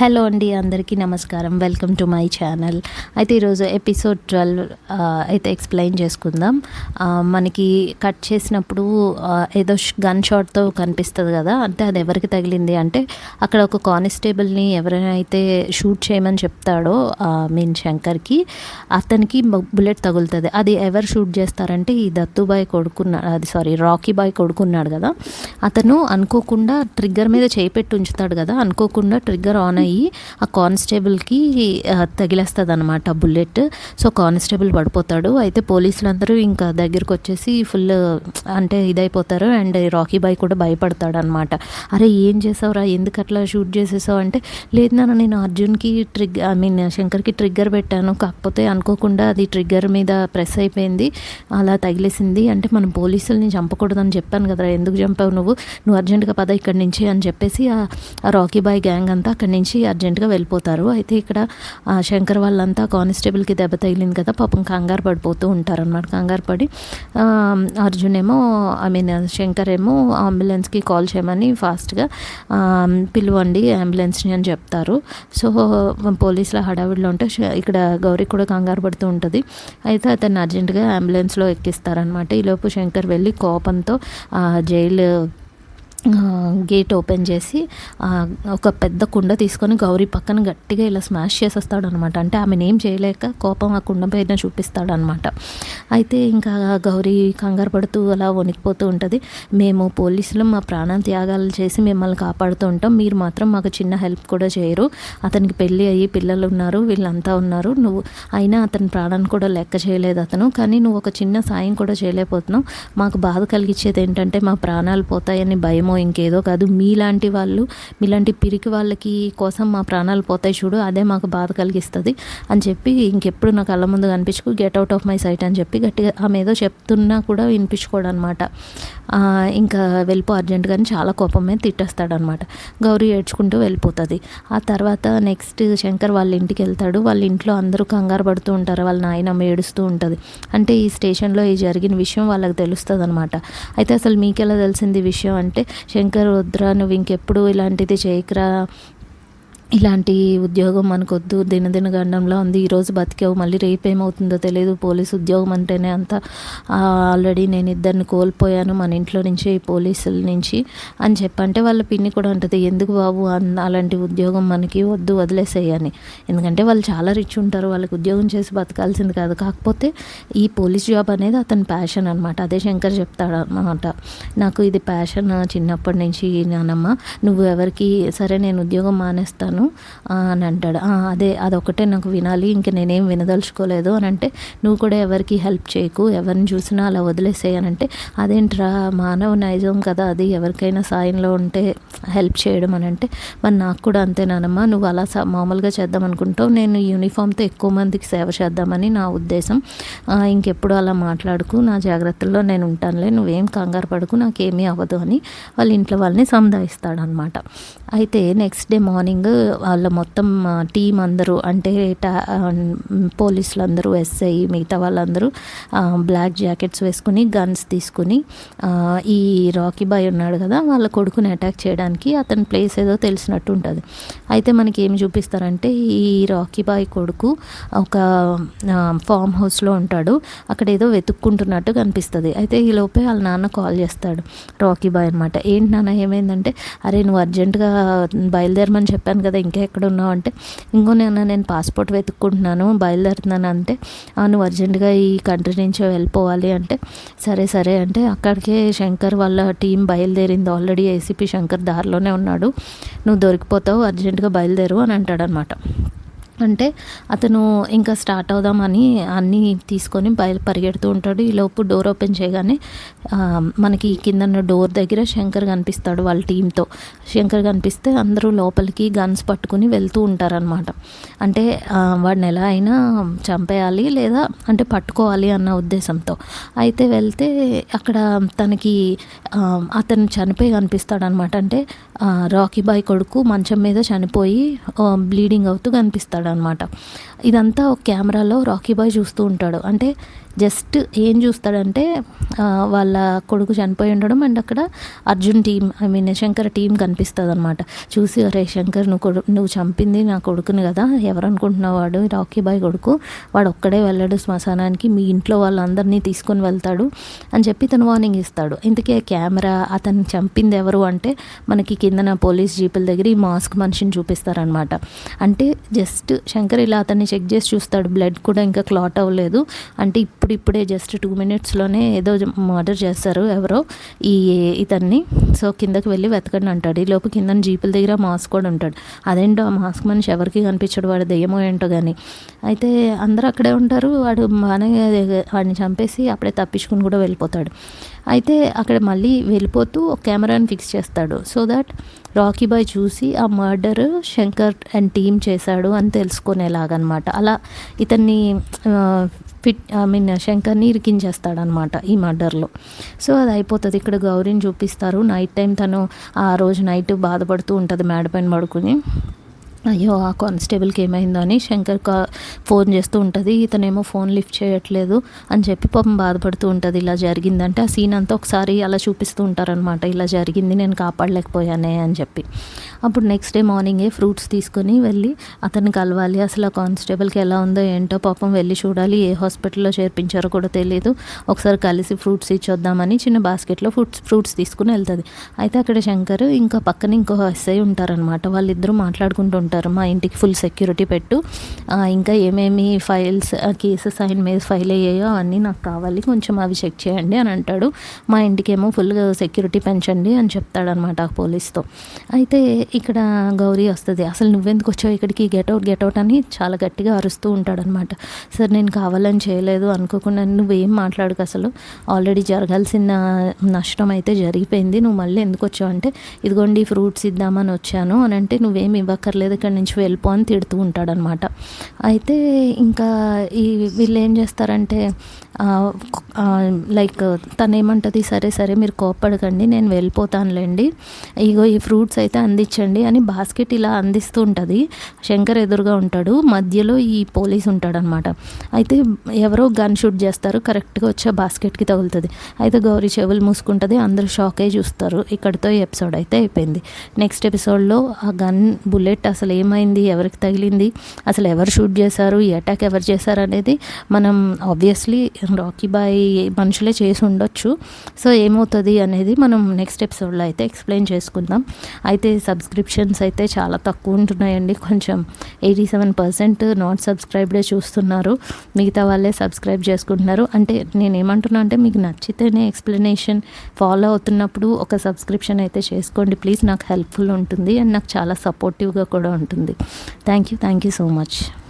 Hello అండి అందరికీ నమస్కారం. వెల్కమ్ టు మై ఛానల్ అయితే ఈరోజు ఎపిసోడ్ ట్వెల్వ్ అయితే ఎక్స్ప్లెయిన్ చేసుకుందాం. మనకి కట్ చేసినప్పుడు ఏదో గన్ షాట్తో కనిపిస్తుంది కదా అంటే అది ఎవరికి తగిలింది అంటే అక్కడ ఒక కానిస్టేబుల్ని ఎవరైనా అయితే షూట్ చేయమని చెప్తాడో మీన్ శంకర్కి అతనికి బుల్లెట్ తగులుతుంది. అది ఎవరు షూట్ చేస్తారంటే ఈ దత్తుబాయ్ కొడుకున్న అది సారీ రాకీ బాయ్ కొడుకున్నాడు కదా అతను అనుకోకుండా ట్రిగ్గర్ మీద చేపెట్టి ఉంచుతాడు కదా అనుకోకుండా ట్రిగ్గర్ ఆన్ అయ్యి ఆ కానిస్టేబుల్కి తగిలేస్తుంది అనమాట బుల్లెట్. సో కానిస్టేబుల్ పడిపోతాడు. అయితే పోలీసులు అందరూ ఇంకా దగ్గరికి వచ్చేసి ఫుల్ అంటే ఇదైపోతారు. అండ్ రాకీ బాయ్ కూడా భయపడతాడు అనమాట అరే ఏం చేసావురా? ఎందుకు అట్లా షూట్ చేసేసావు? అంటే లేదు నాన్న నేను అర్జున్కి ట్రిగ్ ఐ మీన్ శంకర్కి ట్రిగ్గర్ పెట్టాను. కాకపోతే అనుకోకుండా అది ట్రిగ్గర్ మీద ప్రెస్ అయిపోయింది. అలా తగిలేసింది. అంటే మనం పోలీసుల్ని చంపకూడదని చెప్పాను కదా ఎందుకు చంపావు నువ్వు? నువ్వు అర్జెంటుగా పద ఇక్కడి నుంచి అని చెప్పేసి ఆ ఆ రాకీ బాయ్ గ్యాంగ్ అంతా అక్కడి నుంచి అర్జెంటుగా వెళ్ళిపోతారు. అయితే ఇక్కడ శంకర్ వాళ్ళంతా కానిస్టేబుల్కి దెబ్బ తగిలింది కదా పాపం కంగారు పడిపోతూ ఉంటారు అనమాట కంగారు పడి అర్జున్ ఏమో ఐ మీన్ శంకర్ ఏమో అంబులెన్స్కి కాల్ చేయమని ఫాస్ట్గా పిలువండి పిలవండి అంబులెన్స్ని అని చెప్తారు. సో పోలీసుల హడావిడిలో ఉంటే ఇక్కడ గౌరీ కూడా కంగారు పడుతూ ఉంటుంది. అయితే అతన్ని అర్జెంటుగా అంబులెన్స్లో ఎక్కిస్తారనమాట ఈలోపు శంకర్ వెళ్ళి కోపంతో జైలు గేట్ ఓపెన్ చేసి ఒక పెద్ద కుండ తీసుకొని గౌరీ పక్కన గట్టిగా ఇలా స్మాష్ చేసేస్తాడు అనమాట అంటే ఆమెను ఏం చేయలేక కోపం ఆ కుండ పైన చూపిస్తాడు అనమాట అయితే ఇంకా గౌరీ కంగారు పడుతూ అలా వణికిపోతూ ఉంటుంది. మేము పోలీసులు మా ప్రాణం త్యాగాలు చేసి మిమ్మల్ని కాపాడుతూ ఉంటాం. మీరు మాత్రం మాకు చిన్న హెల్ప్ కూడా చేయరు. అతనికి పెళ్ళి అయ్యి పిల్లలు ఉన్నారు వీళ్ళంతా ఉన్నారు. నువ్వు అయినా అతని ప్రాణాన్ని కూడా లెక్క చేయలేదు అతను. కానీ నువ్వు ఒక చిన్న సాయం కూడా చేయలేకపోతున్నావు. మాకు బాధ కలిగించేది ఏంటంటే మా ప్రాణాలు పోతాయని భయమో ఇంకేదో కాదు. మీలాంటి వాళ్ళు మీలాంటి పిరికి వాళ్ళకి కోసం మా ప్రాణాలు పోతాయి చూడు అదే మాకు బాధ కలిగిస్తుంది అని చెప్పి ఇంకెప్పుడు నా కళ్ళ ముందు కనిపించుకు get out of my sight అని చెప్పి గట్టిగా ఆమె ఏదో చెప్తున్నా కూడా వినిపించుకోడనమాట. ఇంకా వెళ్ళిపో అర్జెంట్ కానీ చాలా కోపమే తిట్టేస్తాడనమాట. గౌరీ ఏడ్చుకుంటూ వెళ్ళిపోతుంది. ఆ తర్వాత నెక్స్ట్ శంకర్ వాళ్ళ ఇంటికి వెళ్తాడు. వాళ్ళ ఇంట్లో అందరూ కంగారు పడుతూ ఉంటారు. వాళ్ళ నాయనమ్మ ఏడుస్తూ ఉంటుంది. అంటే ఈ స్టేషన్లో ఈ జరిగిన విషయం వాళ్ళకి తెలుస్తుంది అనమాట అయితే అసలు మీకెలా తెలిసింది విషయం అంటే శంకర్ వద్దురా నువ్వు ఇంకెప్పుడు ఇలాంటిది చేయకురా? ఇలాంటి ఉద్యోగం మనకొద్దు దినదిన గండంలో ఉంది ఈరోజు బతికావు మళ్ళీ రేపు ఏమవుతుందో తెలియదు పోలీస్ ఉద్యోగం అంటేనే అంత ఆల్రెడీ నేను ఇద్దరిని కోల్పోయాను మన ఇంట్లో నుంచి ఈ పోలీసుల నుంచి అని చెప్పంటే వాళ్ళ పిన్ని కూడా ఉంటుంది ఎందుకు బాబు అన్- అలాంటి ఉద్యోగం మనకి వద్దు వదిలేసేయని ఎందుకంటే వాళ్ళు చాలా రిచ్ ఉంటారు వాళ్ళకి ఉద్యోగం చేసి బతకాల్సింది కాదు. కాకపోతే ఈ పోలీస్ జాబ్ అనేది అతని ప్యాషన్ అనమాట అదే శంకర్ చెప్తాడు అనమాట నాకు ఇది ప్యాషన్ చిన్నప్పటి నుంచి నానమ్మ నువ్వు ఎవరికి సరే నేను ఉద్యోగం మానేస్తాను ఆ, అని అంటాడు. అదే అదొకటే నాకు వినాలి ఇంక నేనేం వినదలుచుకోలేదు అని అంటే నువ్వు కూడా ఎవరికి హెల్ప్ చేయకు ఎవరిని చూసినా అలా వదిలేసేయ్ అని అంటే అదేంట్రా మానవ నైజం కదా అది ఎవరికైనా సాయంలో ఉంటే హెల్ప్ చేయడం అని అంటే మరి నాకు కూడా అంతేనానమ్మా నువ్వు అలా మామూలుగా చేద్దాం అనుకుంటావు నేను యూనిఫామ్తో ఎక్కువ మందికి సేవ చేద్దామని నా ఉద్దేశం. ఇంకెప్పుడు అలా మాట్లాడుకు నా జాగ్రత్తల్లో నేను ఉంటానులే నువ్వేం కంగారు పడుకు నాకేమీ అవ్వదు అని వాళ్ళ ఇంట్లో వాళ్ళని సంధాయిస్తాడనమాట అయితే నెక్స్ట్ డే మార్నింగ్ వాళ్ళ మొత్తం టీం అందరూ అంటే టా పోలీసులు అందరూ ఎస్ఐ మిగతా వాళ్ళందరూ బ్లాక్ జాకెట్స్ వేసుకుని గన్స్ తీసుకుని ఈ రాకీ బాయ్ ఉన్నాడు కదా వాళ్ళ కొడుకుని అటాక్ చేయడానికి అతని ప్లేస్ ఏదో తెలిసినట్టు ఉంటుంది. అయితే మనకి ఏం చూపిస్తారంటే ఈ రాకీ బాయ్ కొడుకు ఒక ఫామ్ హౌస్లో ఉంటాడు. అక్కడ ఏదో వెతుక్కుంటున్నట్టు కనిపిస్తుంది. అయితే ఈ లోపే వాళ్ళ నాన్న కాల్ చేస్తాడు. రాకీ బాయ్ అనమాట ఏంటి నాన్న ఏమైందంటే అరే నువ్వు అర్జెంటుగా బయలుదేరమని చెప్పాను కదా ఇంకా ఎక్కడ ఉన్నావు అంటే ఇంకో నేను నేను పాస్పోర్ట్ వెతుక్కుంటున్నాను బయలుదేరుతున్నాను అంటే నువ్వు అర్జెంటుగా ఈ కంట్రీ నుంచి వెళ్ళిపోవాలి అంటే సరే సరే అంటే అక్కడికే శంకర్ వాళ్ళ టీం బయలుదేరింది. ఆల్రెడీ ఏసీపీ శంకర్ దారిలోనే ఉన్నాడు. నువ్వు దొరికిపోతావు అర్జెంటుగా బయలుదేరు అని అంటాడనమాట. అంటే అతను ఇంకా స్టార్ట్ అవుదామని అన్నీ తీసుకొని బయలు పరిగెడుతూ ఉంటాడు. ఈ లోపు డోర్ ఓపెన్ చేయగానే మనకి కిందన్న డోర్ దగ్గర శంకర్ కనిపిస్తాడు వాళ్ళ టీంతో శంకర్ కనిపిస్తే అందరూ లోపలికి గన్స్ పట్టుకుని వెళ్తూ ఉంటారనమాట అంటే వాడిని ఎలా అయినా చంపేయాలి లేదా అంటే పట్టుకోవాలి అన్న ఉద్దేశంతో. అయితే వెళ్తే అక్కడ తనకి అతను చనిపోయి కనిపిస్తాడనమాట అంటే రాకీ బాయ్ కొడుకు మంచం మీద చనిపోయి బ్లీడింగ్ అవుతూ కనిపిస్తాడనమాట ఇదంతా ఒక కెమెరాలో రాకీ బాయ్ చూస్తూ ఉంటాడు. అంటే జస్ట్ ఏం చూస్తాడంటే వాళ్ళ కొడుకు చనిపోయి ఉండడం అండ్ అక్కడ Arjun team I mean Shankar team కనిపిస్తుంది అనమాట చూసి అరే శంకర్ నువ్వు కొడు నువ్వు చంపింది నా కొడుకుని కదా ఎవరు అనుకుంటున్నావు వాడు? రాకీ బాయ్ కొడుకు వాడు ఒక్కడే వెళ్ళాడు శ్మశానానికి మీ ఇంట్లో వాళ్ళందరినీ తీసుకొని వెళ్తాడు అని చెప్పి తను వార్నింగ్ ఇస్తాడు. ఇంతకీ కెమెరా అతన్ని చంపింది ఎవరు అంటే మనకి కిందన పోలీస్ జీపుల దగ్గర ఈ మాస్క్ మనిషిని చూపిస్తారనమాట అంటే జస్ట్ శంకర్ ఇలా అతన్ని చెక్ చేసి చూస్తాడు. బ్లడ్ కూడా ఇంకా క్లాట్ అవ్వలేదు. అంటే ఇప్పుడు ఇప్పుడే జస్ట్ టూ మినిట్స్లోనే ఏదో మర్డర్ చేస్తారు ఎవరో ఈ ఇతన్ని. సో కిందకి వెళ్ళి వెతకండి అంటాడు. ఈ లోపు కింద జీపుల దగ్గర మాస్క్ కూడా ఉంటాడు. అదేంటో ఆ మాస్క్ మనిషి ఎవరికి కనిపించడు వాడు దెయ్యమో ఏంటో కానీ అయితే అందరూ అక్కడే ఉంటారు. వాడు బాగానే వాడిని చంపేసి అప్పుడే తప్పించుకుని కూడా వెళ్ళిపోతాడు. అయితే అక్కడ మళ్ళీ వెళ్ళిపోతూ ఒక కెమెరాని ఫిక్స్ చేస్తాడు. సో దట్ రాకీ బాయ్ చూసి ఆ మర్డర్ శంకర్ అండ్ టీమ్ చేశాడు అని తెలుసుకునేలాగనమాట. అలా ఇతన్ని ఫిట్ ఐ మీన్ శంకర్ని ఇరికించేస్తాడనమాట ఈ మర్డర్లో. సో అది అయిపోతుంది. ఇక్కడ గౌరీని చూపిస్తారు. నైట్ టైం తను ఆ రోజు నైట్ బాధపడుతూ ఉంటుంది మేడపైన పడుకుని. అయ్యో ఆ కానిస్టేబుల్కి ఏమైందో అని శంకర్ కా ఫోన్ చేస్తూ ఉంటుంది ఇతనేమో ఫోన్ లిఫ్ట్ చేయట్లేదు అని చెప్పి పాపం బాధపడుతూ ఉంటుంది. ఇలా జరిగిందంటే ఆ సీన్ అంతా ఒకసారి అలా చూపిస్తూ ఉంటారనమాట ఇలా జరిగింది నేను కాపాడలేకపోయానే అని చెప్పి. అప్పుడు నెక్స్ట్ డే మార్నింగే ఫ్రూట్స్ తీసుకొని వెళ్ళి అతన్ని కలవాలి. అసలు ఆ కానిస్టేబుల్కి ఎలా ఉందో ఏంటో పాపం వెళ్ళి చూడాలి. ఏ హాస్పిటల్లో చేర్పించారో కూడా తెలియదు ఒకసారి కలిసి ఫ్రూట్స్ ఇచ్చొద్దామని చిన్న బాస్కెట్లో ఫ్రూట్స్ ఫ్రూట్స్ తీసుకుని వెళ్తుంది. అయితే అక్కడ శంకర్ ఇంకా పక్కన ఇంకో ఎస్ఐ ఉంటారనమాట వాళ్ళిద్దరూ మాట్లాడుకుంటూ ఉంటారు. మా ఇంటికి ఫుల్ సెక్యూరిటీ పెట్టు. ఇంకా ఏమేమి ఫైల్స్ కేసెస్ ఆయన మీద ఫైల్ అయ్యాయో అవన్నీ నాకు కావాలి. కొంచెం అవి చెక్ చేయండి అని అంటాడు. మా ఇంటికేమో ఫుల్ సెక్యూరిటీ పెంచండి అని చెప్తాడనమాట ఆ పోలీస్తో అయితే ఇక్కడ గౌరీ వస్తుంది. అసలు నువ్వెందుకు వచ్చావు ఇక్కడికి? గెటౌట్ గెటౌట్ అని చాలా గట్టిగా అరుస్తూ ఉంటాడనమాట సార్ నేను కావాలని చేయలేదు అనుకోకుండా నువ్వేం మాట్లాడుకు అసలు. ఆల్రెడీ జరగాల్సిన నష్టం అయితే జరిగిపోయింది. నువ్వు మళ్ళీ ఎందుకు వచ్చావు అంటే ఇదిగోండి ఫ్రూట్స్ ఇద్దామని వచ్చాను అని అంటే నువ్వేం ఇవ్వక్కర్లేదు ఇక్కడి నుంచి వెళ్ళిపో అని తిడుతూ ఉంటాడనమాట అయితే ఇంకా ఈ వీళ్ళు ఏం చేస్తారంటే లైక్ తను ఏమంటుంది సరే సరే మీరు కోప్పడకండి నేను వెళ్ళిపోతానులేండి. ఇగో ఈ ఫ్రూట్స్ అయితే అందించండి అని బాస్కెట్ ఇలా అందిస్తూ ఉంటుంది శంకర్ ఎదురుగా ఉంటాడు. మధ్యలో ఈ పోలీస్ ఉంటాడనమాట. అయితే ఎవరో గన్ షూట్ చేస్తారు కరెక్ట్గా వచ్చే బాస్కెట్కి తగులుతుంది. అయితే గౌరీ చెవులు మూసుకుంటుంది అందరూ షాక్ అయి చూస్తారు. ఇక్కడితో ఈ ఎపిసోడ్ అయితే అయిపోయింది. నెక్స్ట్ ఎపిసోడ్లో ఆ గన్ బుల్లెట్ అసలు ఏమైంది ఎవరికి తగిలింది అసలు ఎవరు షూట్ చేశారు ఈ అటాక్ ఎవరు చేశారు అనేది మనం ఆబ్వియస్లీ రాకీ బాయ్ మనుషులే చేసి ఉండొచ్చు. సో ఏమవుతుంది అనేది మనం నెక్స్ట్ ఎపిసోడ్లో అయితే ఎక్స్ప్లెయిన్ చేసుకుందాం. అయితే సబ్స్క్రిప్షన్స్ అయితే చాలా తక్కువ ఉంటున్నాయండి. కొంచెం ఎయిటీ సెవెన్ పర్సెంట్ నాట్ సబ్స్క్రైబ్డే చూస్తున్నారు. మిగతా వాళ్ళే సబ్స్క్రైబ్ చేసుకుంటున్నారు. అంటే నేను ఏమంటున్నా అంటే మీకు నచ్చితేనే ఎక్స్ప్లెనేషన్ ఫాలో అవుతున్నప్పుడు ఒక సబ్స్క్రిప్షన్ అయితే చేసుకోండి. ప్లీజ్ నాకు హెల్ప్ఫుల్ ఉంటుంది. అండ్ నాకు చాలా సపోర్టివ్గా కూడా ఉంటుంది. Thank you thank you so much